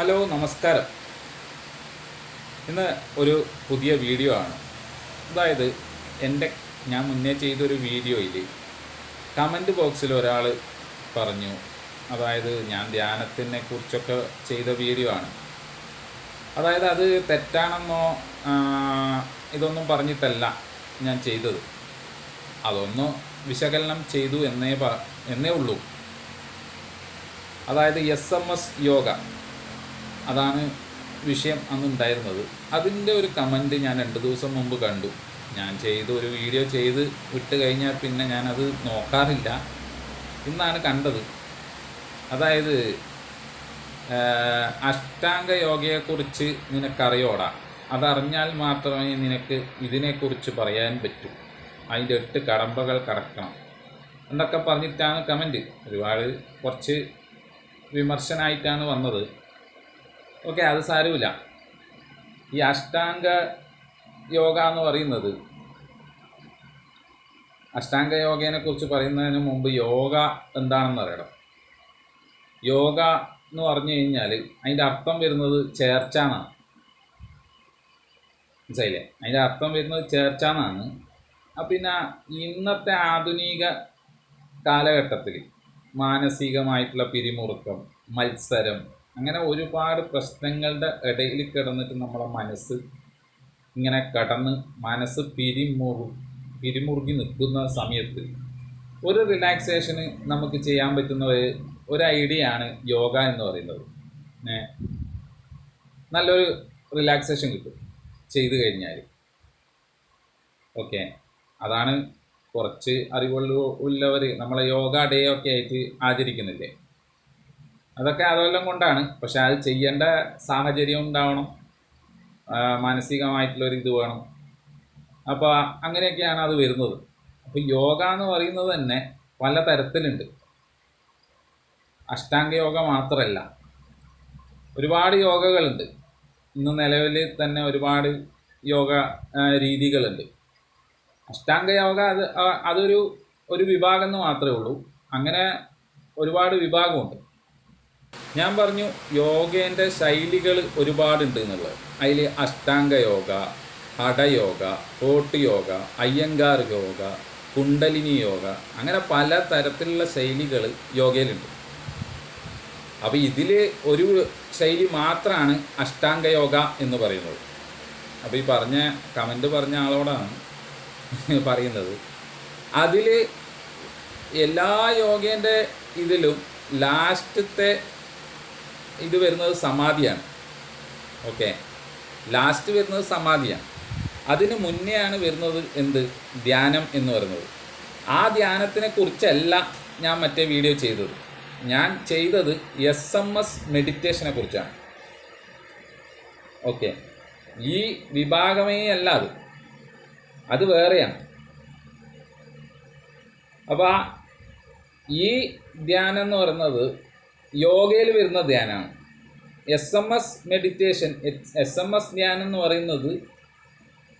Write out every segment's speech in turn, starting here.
Hello നമസ്കാരം. ഇന്ന് ഒരു പുതിയ വീഡിയോ ആണ്. അതായത് എന്റെ ഞാൻ മുന്നേ ചെയ്തൊരു വീഡിയോയിൽ കമന്റ് ബോക്സിൽ ഒരാൾ പറഞ്ഞു അതായത് ഞാൻ ധ്യാനത്തിനെ കുറിച്ചൊക്കെ ചെയ്ത വീഡിയോ ആണ്. അതായത് അത് തെറ്റാണെന്നോ ഇതൊന്നും പറഞ്ഞിട്ടല്ല ഞാൻ ചെയ്തത്. അതൊന്ന് വിശകലനം ചെയ്തു എന്നേ എന്നേ ഉള്ളൂ. അതായത് എസ് എം എസ് യോഗ. അതാണ് വിഷയം അന്നുണ്ടായിരുന്നത്. അതിന്റെ ഒരു കമന്റ് ഞാൻ രണ്ട് ദിവസം മുമ്പ് കണ്ടു. ഞാൻ ചെയ്ത് ഒരു വീഡിയോ ചെയ്ത് വിട്ട് കഴിഞ്ഞാൽ പിന്നെ ഞാനത് നോക്കാറില്ല. ഇന്നാണ് കണ്ടത്. അതായത് അഷ്ടാംഗ യോഗയെക്കുറിച്ച് നിനക്കറിയോടാ? അതറിഞ്ഞാൽ മാത്രമേ നിനക്ക് ഇതിനെക്കുറിച്ച് പറയാൻ പറ്റൂ. അതിന്റെ എട്ട് കടമ്പകൾ കടക്കണം എന്നൊക്കെ പറഞ്ഞിട്ടാണ് കമന്റ്. ഒരുപാട് കുറച്ച് വിമർശനായിട്ടാണ് വന്നത്. ഓക്കെ അത് സാരമില്ല. ഈ അഷ്ടാംഗ യോഗ എന്ന് പറയുന്നത് അഷ്ടാംഗ യോഗേനെ കുറിച്ച് പറയുന്നതിന് മുമ്പ് യോഗ എന്താണെന്ന് അറിയണം. യോഗ എന്ന് പറഞ്ഞു കഴിഞ്ഞാൽ അതിന്റെ അർത്ഥം വരുന്നത് ചേർച്ച എന്നാണ് മനസ്സിലായില്ലേ? അതിന്റെ അർത്ഥം വരുന്നത് ചേർച്ച എന്നാണ് പിന്നെ ഇന്നത്തെ ആധുനിക കാലഘട്ടത്തിൽ മാനസികമായിട്ടുള്ള പിരിമുറുക്കം മത്സരം അങ്ങനെ ഒരുപാട് പ്രശ്നങ്ങളുടെ ഇടയിൽ കിടന്നിട്ട് നമ്മളെ മനസ്സ് ഇങ്ങനെ കടന്ന് മനസ്സ് പിരിമുറു പിരിമുറുകി നിൽക്കുന്ന സമയത്ത് ഒരു റിലാക്സേഷന് നമുക്ക് ചെയ്യാൻ പറ്റുന്ന ഒരു ഒരു ഐഡിയ ആണ് യോഗ എന്ന് പറയുന്നത്. നല്ലൊരു റിലാക്സേഷൻ കിട്ടും ചെയ്തു കഴിഞ്ഞാൽ ഓക്കെ അതാണ് കുറച്ച് അറിവുള്ള ഉള്ളവർ നമ്മളെ യോഗ ഡേ ഒക്കെ ആയിട്ട് ആചരിക്കുന്നില്ലേ? അതൊക്കെ അതെല്ലാം കൊണ്ടാണ്. പക്ഷെ അത് ചെയ്യേണ്ട സാഹചര്യം ഉണ്ടാവണം. മാനസികമായിട്ടുള്ള മാനസികമായിട്ടുള്ളൊരു ഇത് വേണം. അപ്പോൾ അങ്ങനെയൊക്കെയാണ് അത് വരുന്നത്. അപ്പോൾ യോഗ എന്ന് പറയുന്നത് തന്നെ പല തരത്തിലുണ്ട്. അഷ്ടാംഗ യോഗ മാത്രമല്ല. ഒരുപാട് യോഗകളുണ്ട്. ഇന്ന് നിലവിൽ തന്നെ ഒരുപാട് യോഗ രീതികളുണ്ട്. അഷ്ടാംഗ യോഗ അത് അതൊരു ഒരു വിഭാഗം എന്ന് മാത്രമേ ഉള്ളൂ. അങ്ങനെ ഒരുപാട് വിഭാഗമുണ്ട്. ഞാൻ പറഞ്ഞു യോഗേന്റെ ശൈലികൾ ഒരുപാടുണ്ട് എന്നുള്ളത് അതിൽ അഷ്ടാംഗ യോഗ ഹഠയോഗ കോട്ട് യോഗ അയ്യങ്കാർ യോഗ കുണ്ടലിനി യോഗ അങ്ങനെ പല തരത്തിലുള്ള ശൈലികൾ യോഗയിലുണ്ട്. അപ്പോൾ ഇതിൽ ഒരു ശൈലി മാത്രമാണ് അഷ്ടാംഗ യോഗ എന്ന് പറയുന്നത്. അപ്പോൾ ഈ പറഞ്ഞ കമന്റ് പറഞ്ഞ ആളോടാണ് പറയുന്നത്. അതിൽ എല്ലാ യോഗേന്റെ ഇതിലും ലാസ്റ്റത്തെ ഇത് വരുന്നത് സമാധിയാണ്. ഓക്കെ ലാസ്റ്റ് വരുന്നത് സമാധിയാണ്. അതിന് മുന്നെയാണ് വരുന്നത് എന്ത്? ധ്യാനം എന്ന് പറയുന്നത്. ആ ധ്യാനത്തിനെ കുറിച്ചല്ല ഞാൻ മറ്റേ വീഡിയോ ചെയ്തത്. ഞാൻ ചെയ്തത് എസ് എം എസ് മെഡിറ്റേഷനെ കുറിച്ചാണ്. ഓക്കെ ഈ വിഭാഗമേ അല്ല അത്. അത് വേറെയാണ്. അപ്പോൾ ഈ ധ്യാനം എന്ന് പറയുന്നത് യോഗയിൽ വരുന്ന ധ്യാനമാണ് S M S meditation S M S ധ്യാനം എന്ന് പറയുന്നത്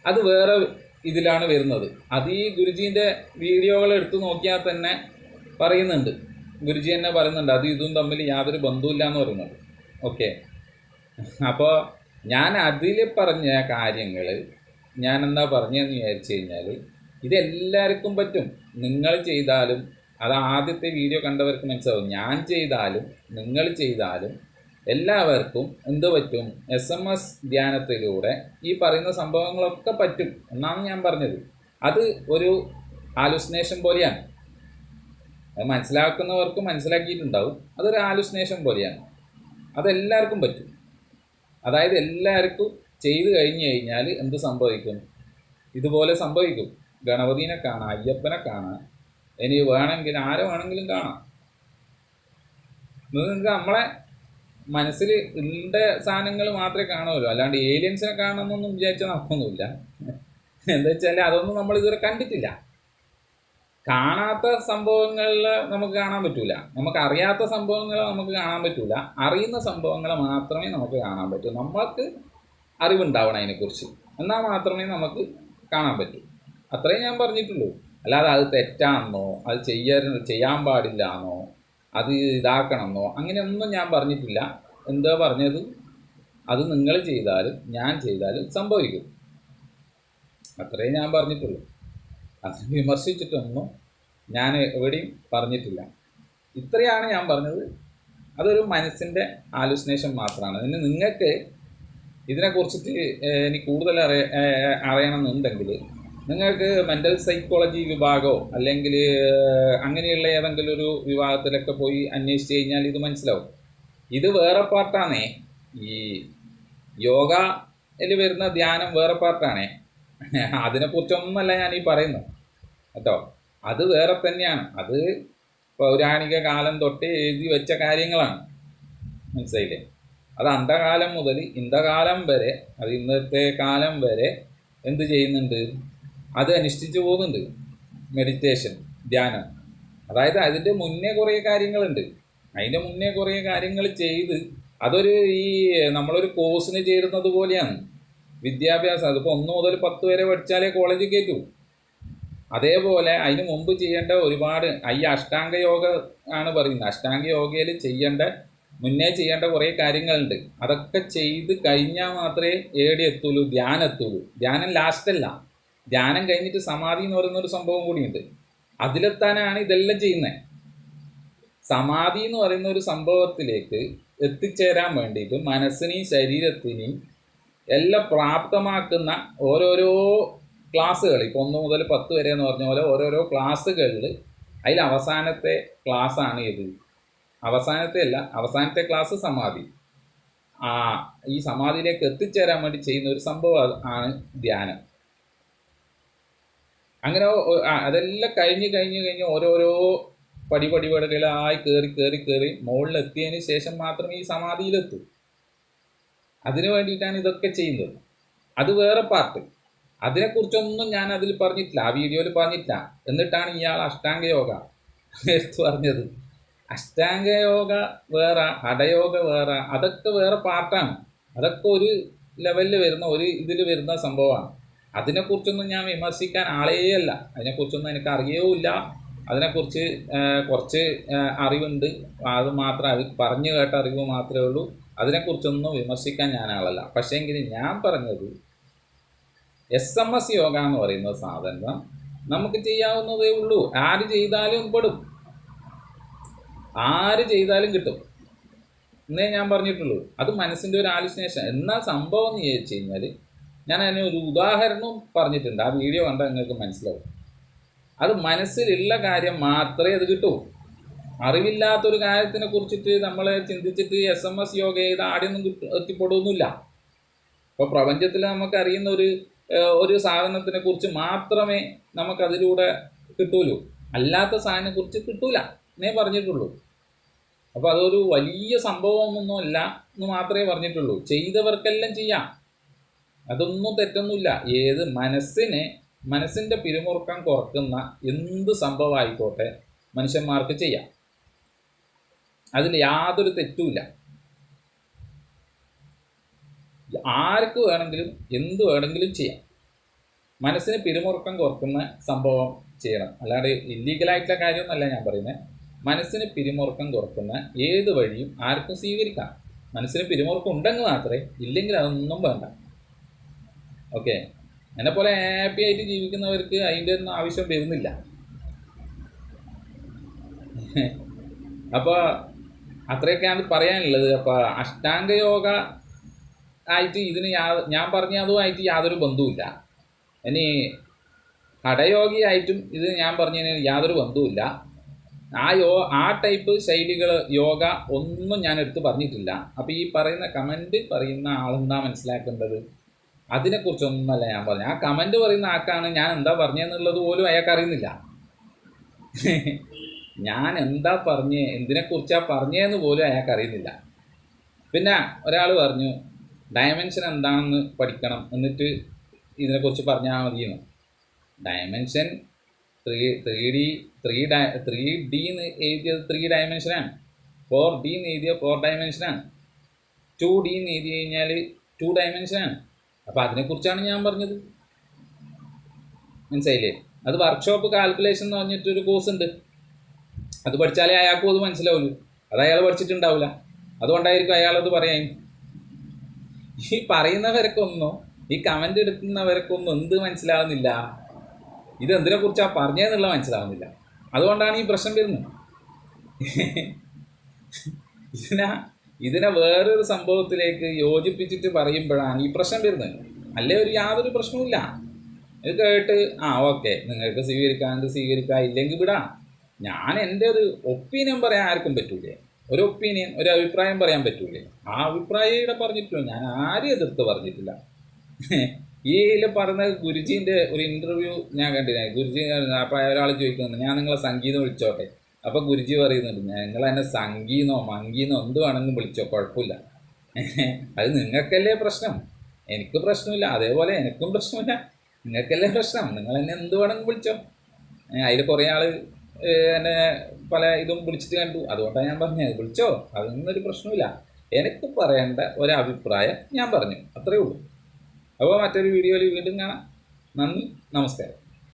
അത് വേറെ ഇതിലാണ് വരുന്നത്. അത് ഈ ഗുരുജീന്റെ വീഡിയോകൾ എടുത്തു നോക്കിയാൽ തന്നെ പറയുന്നുണ്ട്. ഗുരുജി തന്നെ പറയുന്നുണ്ട് അത് ഇതും തമ്മിൽ യാതൊരു ബന്ധവുമില്ല എന്ന് പറയുന്നത് ഓക്കെ. അപ്പോൾ ഞാൻ അതിൽ പറഞ്ഞ കാര്യങ്ങൾ ഞാൻ എന്താ പറഞ്ഞതെന്ന് വിചാരിച്ചു കഴിഞ്ഞാൽ ഇതെല്ലാവർക്കും പറ്റും. നിങ്ങൾ ചെയ്താലും അത് ആദ്യത്തെ വീഡിയോ കണ്ടവർക്ക് മനസ്സിലാവും. ഞാൻ ചെയ്താലും നിങ്ങൾ ചെയ്താലും എല്ലാവർക്കും എന്ത് പറ്റും? എസ് എം എസ് ധ്യാനത്തിലൂടെ ഈ പറയുന്ന സംഭവങ്ങളൊക്കെ പറ്റും എന്നാണ് ഞാൻ പറഞ്ഞത്. അത് ഒരു ആലുസിനേഷൻ പോലെയാണ്. അത് മനസ്സിലാക്കുന്നവർക്ക് മനസ്സിലാക്കിയിട്ടുണ്ടാവും. അതൊരു ആലുസിനേഷൻ പോലെയാണ്. അതെല്ലാവർക്കും പറ്റും. അതായത് എല്ലാവർക്കും ചെയ്തു കഴിഞ്ഞു കഴിഞ്ഞാൽ എന്ത് സംഭവിക്കും? ഇതുപോലെ സംഭവിക്കും. ഗണപതിനെ കാണാം അയ്യപ്പനെ കാണാം ഇനി വേണമെങ്കിൽ ആരെ വേണമെങ്കിലും കാണാം. നിങ്ങൾക്ക് നമ്മളെ മനസ്സിൽ ഉണ്ട സാധനങ്ങൾ മാത്രമേ കാണുമല്ലോ അല്ലാണ്ട് ഏലിയൻസിനെ കാണണമെന്നൊന്നും വിചാരിച്ചാൽ നടക്കൊന്നുമില്ല എന്താ വെച്ചാൽ അതൊന്നും നമ്മൾ ഇതുവരെ കണ്ടിട്ടില്ല. കാണാത്ത സംഭവങ്ങളിൽ നമുക്ക് കാണാൻ പറ്റൂല. നമുക്ക് അറിയാത്ത സംഭവങ്ങൾ നമുക്ക് കാണാൻ പറ്റൂല. അറിയുന്ന സംഭവങ്ങൾ മാത്രമേ നമുക്ക് കാണാൻ പറ്റൂ. നമ്മൾക്ക് അറിവുണ്ടാവണം അതിനെക്കുറിച്ച്. എന്നാൽ മാത്രമേ നമുക്ക് കാണാൻ പറ്റൂ. അത്രയും ഞാൻ പറഞ്ഞിട്ടുള്ളൂ. അല്ലാതെ അത് തെറ്റാണെന്നോ അത് ചെയ്യാൻ ചെയ്യാൻ പാടില്ല എന്നോ അത് ഇതാക്കണമെന്നോ അങ്ങനെയൊന്നും ഞാൻ പറഞ്ഞിട്ടില്ല. എന്തോ പറഞ്ഞത്? അത് നിങ്ങൾ ചെയ്താലും ഞാൻ ചെയ്താലും സംഭവിക്കും. അത്രേ ഞാൻ പറഞ്ഞിട്ടുള്ളൂ. അത് വിമർശിച്ചിട്ടൊന്നും ഞാൻ എവിടെയും പറഞ്ഞിട്ടില്ല. ഇത്രയാണ് ഞാൻ പറഞ്ഞത്. അതൊരു മനസ്സിന്റെ ആലുസിനേഷൻ മാത്രമാണ്. പിന്നെ നിങ്ങൾക്ക് ഇതിനെക്കുറിച്ചിട്ട് ഇനി കൂടുതൽ അറിയ അറിയണമെന്നുണ്ടെങ്കിൽ നിങ്ങൾക്ക് മെന്റൽ സൈക്കോളജി വിഭാഗമോ അല്ലെങ്കിൽ അങ്ങനെയുള്ള ഏതെങ്കിലും ഒരു വിഭാഗത്തിലൊക്കെ പോയി അന്വേഷിച്ച് കഴിഞ്ഞാൽ ഇത് മനസ്സിലാവും. ഇത് വേറെ പാർട്ടാണേ ഈ യോഗയിൽ വരുന്ന ധ്യാനം വേറെ പാർട്ടാണേ അതിനെക്കുറിച്ചൊന്നുമല്ല ഞാൻ ഈ പറയുന്നത്. കേട്ടോ? അത് വേറെ തന്നെയാണ്. അത് പൗരാണിക കാലം തൊട്ട് എഴുതി വെച്ച കാര്യങ്ങളാണ്. മനസ്സിലായില്ലേ? അത് അന്ധകാലം മുതൽ ഇന്ധകാലം വരെ അത് ഇന്നത്തെ കാലം വരെ എന്ത് ചെയ്യുന്നുണ്ട്? അത് അനുഷ്ഠിച്ചു പോകുന്നുണ്ട്. മെഡിറ്റേഷൻ ധ്യാനം. അതായത് അതിന്റെ മുന്നേ കുറേ കാര്യങ്ങളുണ്ട്. അതിന്റെ മുന്നേ കുറേ കാര്യങ്ങൾ ചെയ്ത് അതൊരു ഈ നമ്മളൊരു കോഴ്സിന് ചേരുന്നത് പോലെയാണ്. വിദ്യാഭ്യാസം അതിപ്പോൾ ഒന്ന് മുതൽ പത്ത് വരെ പഠിച്ചാലേ കോളേജിൽ കയറ്റൂ. അതേപോലെ അതിന് മുമ്പ് ചെയ്യേണ്ട ഒരുപാട് ഈ അഷ്ടാംഗ യോഗ ആണ് പറയുന്നത്. അഷ്ടാംഗ യോഗയിൽ ചെയ്യേണ്ട മുന്നേ ചെയ്യേണ്ട കുറേ കാര്യങ്ങളുണ്ട്. അതൊക്കെ ചെയ്ത് കഴിഞ്ഞാൽ മാത്രമേ ഏടി എത്തുള്ളൂ ധ്യാനം എത്തുള്ളൂ. ധ്യാനം ലാസ്റ്റല്ല ധ്യാനം കഴിഞ്ഞിട്ട് സമാധി എന്ന് പറയുന്ന ഒരു സംഭവം കൂടിയുണ്ട്. അതിലെത്താനാണ് ഇതെല്ലാം ചെയ്യുന്നത് സമാധി എന്ന് പറയുന്ന ഒരു സംഭവത്തിലേക്ക് എത്തിച്ചേരാൻ വേണ്ടിയിട്ട് മനസ്സിനെയും ശരീരത്തിനെയും എല്ലാം പ്രാപ്തമാക്കുന്ന ഓരോരോ ക്ലാസ്സുകൾ ഇപ്പോൾ ഒന്ന് മുതൽ പത്ത് വരെ എന്ന് പറഞ്ഞ പോലെ ഓരോരോ ക്ലാസ്സുകളിൽ അതിൽ അവസാനത്തെ ക്ലാസ്സാണ് ഇത്. അവസാനത്തെ അല്ല അവസാനത്തെ ക്ലാസ് സമാധി. ആ ഈ സമാധിയിലേക്ക് എത്തിച്ചേരാൻ വേണ്ടി ചെയ്യുന്ന ഒരു സംഭവം ആണ് ധ്യാനം. അങ്ങനെ അതെല്ലാം കഴിഞ്ഞ് കഴിഞ്ഞ് കഴിഞ്ഞ് ഓരോരോ പടിപടിപടികളായി കയറി കയറി കയറി മുകളിലെത്തിയതിന് ശേഷം മാത്രമേ ഈ സമാധിയിലെത്തൂ. അതിനു വേണ്ടിയിട്ടാണ് ഇതൊക്കെ ചെയ്യുന്നത്. അത് വേറെ പാർട്ട് അതിനെക്കുറിച്ചൊന്നും ഞാൻ അതിൽ പറഞ്ഞിട്ടില്ല. ആ വീഡിയോയിൽ പറഞ്ഞിട്ടില്ല. എന്നിട്ടാണ് ഇയാൾ അഷ്ടാംഗ യോഗ എടുത്തു പറഞ്ഞത്. അഷ്ടാംഗ യോഗ വേറെ ഹടയോഗ വേറെ അതൊക്കെ വേറെ പാർട്ടാണ് അതൊക്കെ ഒരു ലെവലിൽ വരുന്ന ഒരു ഇതിൽ വരുന്ന സംഭവമാണ്. അതിനെക്കുറിച്ചൊന്നും ഞാൻ വിമർശിക്കാൻ ആളേ അല്ല അതിനെക്കുറിച്ചൊന്നും എനിക്ക് അറിയവുമില്ല അതിനെക്കുറിച്ച് കുറച്ച് അറിവുണ്ട്. അത് മാത്രം അത് പറഞ്ഞു കേട്ട അറിവ് മാത്രമേ ഉള്ളൂ. അതിനെക്കുറിച്ചൊന്നും വിമർശിക്കാൻ ഞാൻ ആളല്ല. പക്ഷേങ്കിൽ ഞാൻ പറഞ്ഞത് എസ് എം എസ് യോഗ എന്ന് പറയുന്ന സാധനം നമുക്ക് ചെയ്യാവുന്നതേ ഉള്ളൂ. ആര് ചെയ്താലും പെടും. ആര് ചെയ്താലും കിട്ടും. എന്നേ ഞാൻ പറഞ്ഞിട്ടുള്ളൂ. അത് മനസ്സിന്റെ ഒരു ആലുസിനേഷൻ എന്നാൽ സംഭവം എന്ന് ചോദിച്ചു കഴിഞ്ഞാൽ ഞാൻ അതിന് ഒരു ഉദാഹരണവും പറഞ്ഞിട്ടുണ്ട്. ആ വീഡിയോ കണ്ടാൽ നിങ്ങൾക്ക് മനസ്സിലാവും. അത് മനസ്സിലുള്ള കാര്യം മാത്രമേ അത് കിട്ടൂ. അറിവില്ലാത്തൊരു കാര്യത്തിനെ കുറിച്ചിട്ട് നമ്മൾ ചിന്തിച്ചിട്ട് എസ് എം എസ് യോഗ ചെയ്ത് ആടെയൊന്നും കിട്ടും എത്തിപ്പെടുമൊന്നുമില്ല ഇപ്പോൾ പ്രപഞ്ചത്തിൽ നമുക്ക് അറിയുന്ന ഒരു ഒരു സാധനത്തിനെ കുറിച്ച് മാത്രമേ നമുക്കതിലൂടെ കിട്ടൂലൂ. അല്ലാത്ത സാധനത്തെ കുറിച്ച് കിട്ടൂല. എന്നേ പറഞ്ഞിട്ടുള്ളൂ. അപ്പോൾ അതൊരു വലിയ സംഭവമൊന്നുമല്ല എന്ന് മാത്രമേ പറഞ്ഞിട്ടുള്ളൂ. ചെയ്തവർക്കെല്ലാം ചെയ്യാം. അതൊന്നും തെറ്റൊന്നുമില്ല. ഏത് മനസ്സിനെ മനസ്സിന്റെ പിരിമുറുക്കം കുറക്കുന്ന എന്ത് സംഭവമായിക്കോട്ടെ മനുഷ്യന്മാർക്ക് ചെയ്യാം. അതിൽ യാതൊരു തെറ്റുമില്ല. ആർക്ക് വേണമെങ്കിലും എന്ത് വേണമെങ്കിലും ചെയ്യാം. മനസ്സിന് പിരിമുറുക്കം കുറക്കുന്ന സംഭവം ചെയ്യണം. അല്ലാണ്ട് ഇല്ലീഗലായിട്ടുള്ള കാര്യമൊന്നല്ല ഞാൻ പറയുന്നത് മനസ്സിന് പിരിമുറുക്കം കുറക്കുന്ന ഏത് വഴിയും ആർക്കും സ്വീകരിക്കാം. മനസ്സിന് പിരിമുറുക്കം ഉണ്ടെങ്കിൽ മാത്രമേ ഇല്ലെങ്കിൽ അതൊന്നും വേണ്ട. ഓക്കെ. എന്നെ പോലെ ഹാപ്പി ആയിട്ട് ജീവിക്കുന്നവർക്ക് അതിന്റെ ഒന്നും ആവശ്യം വരുന്നില്ല. അപ്പോൾ അത്രയൊക്കെയാണ് പറയാനുള്ളത്. അപ്പോൾ അഷ്ടാംഗ യോഗ ആയിട്ട് ഇതിന് യാ ഞാൻ പറഞ്ഞ അതുമായിട്ട് യാതൊരു ബന്ധവുമില്ല. ഇനി ഹഠയോഗിയായിട്ടും ഇത് ഞാൻ പറഞ്ഞതിന് യാതൊരു ബന്ധവുമില്ല. ആ യോ ആ ടൈപ്പ് ശൈലികൾ യോഗ ഒന്നും ഞാൻ എടുത്ത് പറഞ്ഞിട്ടില്ല. അപ്പോൾ ഈ പറയുന്ന കമന്റ് പറയുന്ന ആളെന്താ മനസ്സിലാക്കേണ്ടത്? അതിനെക്കുറിച്ചൊന്നുമല്ല ഞാൻ പറഞ്ഞു ആ കമന്റ് പറയുന്ന ആൾക്കാണ് ഞാൻ എന്താ പറഞ്ഞതെന്നുള്ളത് പോലും അയാൾക്ക് അറിയുന്നില്ല. ഞാൻ എന്താ പറഞ്ഞേ എന്തിനെക്കുറിച്ചാണ് പറഞ്ഞതെന്ന് പോലും അയാൾക്ക് അറിയുന്നില്ല. പിന്നെ ഒരാൾ പറഞ്ഞു ഡയമെൻഷൻ എന്താണെന്ന് പഠിക്കണം എന്നിട്ട് ഇതിനെക്കുറിച്ച് പറഞ്ഞാൽ മതിയെന്ന്. Dimension three three D three ഡയ three D എന്ന് എഴുതിയത് ത്രീ ഡയമെൻഷനാണ് ഫോർ ഡി എന്ന് എഴുതിയ ഫോർ ഡയമെൻഷനാണ് ടു ഡി എന്ന് എഴുതി കഴിഞ്ഞാൽ ടു ഡയമെൻഷനാണ് അപ്പോൾ അതിനെക്കുറിച്ചാണ് ഞാൻ പറഞ്ഞത്. മനസ്സിലായില്ലേ? അത് വർക്ക്ഷോപ്പ് കാൽക്കുലേഷൻ എന്ന് പറഞ്ഞിട്ടൊരു കോഴ്സ് ഉണ്ട്. അത് പഠിച്ചാലേ അയാൾക്കും അത് മനസ്സിലാവുള്ളൂ. അത് അയാൾ പഠിച്ചിട്ടുണ്ടാവില്ല. അതുകൊണ്ടായിരിക്കും അയാളത് പറയാൻ. ഈ പറയുന്നവർക്കൊന്നും ഈ കമന്റ് എടുക്കുന്നവർക്കൊന്നും എന്ത് മനസ്സിലാവുന്നില്ല? ഇത് എന്തിനെ കുറിച്ചാണ് പറഞ്ഞതെന്നുള്ള മനസ്സിലാവുന്നില്ല. അതുകൊണ്ടാണ് ഈ പ്രശ്നം വരുന്നത്. ഇതിനെ ഇതിനെ വേറൊരു സംഭവത്തിലേക്ക് യോജിപ്പിച്ചിട്ട് പറയുമ്പോഴാണ് ഈ പ്രശ്നം വരുന്നത്. അല്ലേ? ഒരു യാതൊരു പ്രശ്നവുമില്ല. ഇത് കേട്ട് ആ ഓക്കെ. നിങ്ങൾക്ക് സ്വീകരിക്കാണ്ട് സ്വീകരിക്കാം ഇല്ലെങ്കിൽ വിടാം. ഞാൻ എന്റെ ഒരു ഒപ്പീനിയൻ പറയാൻ ആർക്കും പറ്റൂലേ. ഒരു ഒപ്പീനിയൻ ഒരു അഭിപ്രായം പറയാൻ പറ്റൂലേ. ആ അഭിപ്രായം ഇവിടെ പറഞ്ഞിട്ടില്ല ഞാൻ ആരും എതിർത്ത് പറഞ്ഞിട്ടില്ല. ഈ പറഞ്ഞ ഗുരുജീന്റെ ഒരു ഇന്റർവ്യൂ ഞാൻ കണ്ടിരുന്നു ഗുരുജി അപ്പോൾ ഒരാൾ ചോദിക്കുന്നുണ്ട് ഞാൻ നിങ്ങളെ സംഗീതം വിളിച്ചോട്ടെ? അപ്പോൾ ഗുരുജി പറയുന്നുണ്ട് നിങ്ങൾ എന്നെ സംഗീന്നോ മങ്കീന്നോ എന്ത് വേണമെങ്കിലും വിളിച്ചോ കുഴപ്പമില്ല. അത് നിങ്ങൾക്കല്ലേ പ്രശ്നം? എനിക്ക് പ്രശ്നമില്ല അതേപോലെ എനിക്കും പ്രശ്നമില്ല. നിങ്ങൾക്കല്ലേ പ്രശ്നം? നിങ്ങൾ എന്നെ എന്ത് വേണമെങ്കിലും വിളിച്ചോ. അതിൽ കുറേ ആൾ എന്നെ പല ഇതും വിളിച്ചിട്ട് കണ്ടു. അതുകൊണ്ടാണ് ഞാൻ പറഞ്ഞത് വിളിച്ചോ അതൊന്നൊരു പ്രശ്നമില്ല. എനിക്ക് പറയേണ്ട ഒരഭിപ്രായം ഞാൻ പറഞ്ഞു അത്രേ ഉള്ളൂ. അപ്പോൾ മറ്റൊരു വീഡിയോയിൽ വീണ്ടും കാണാം. നന്ദി നമസ്കാരം.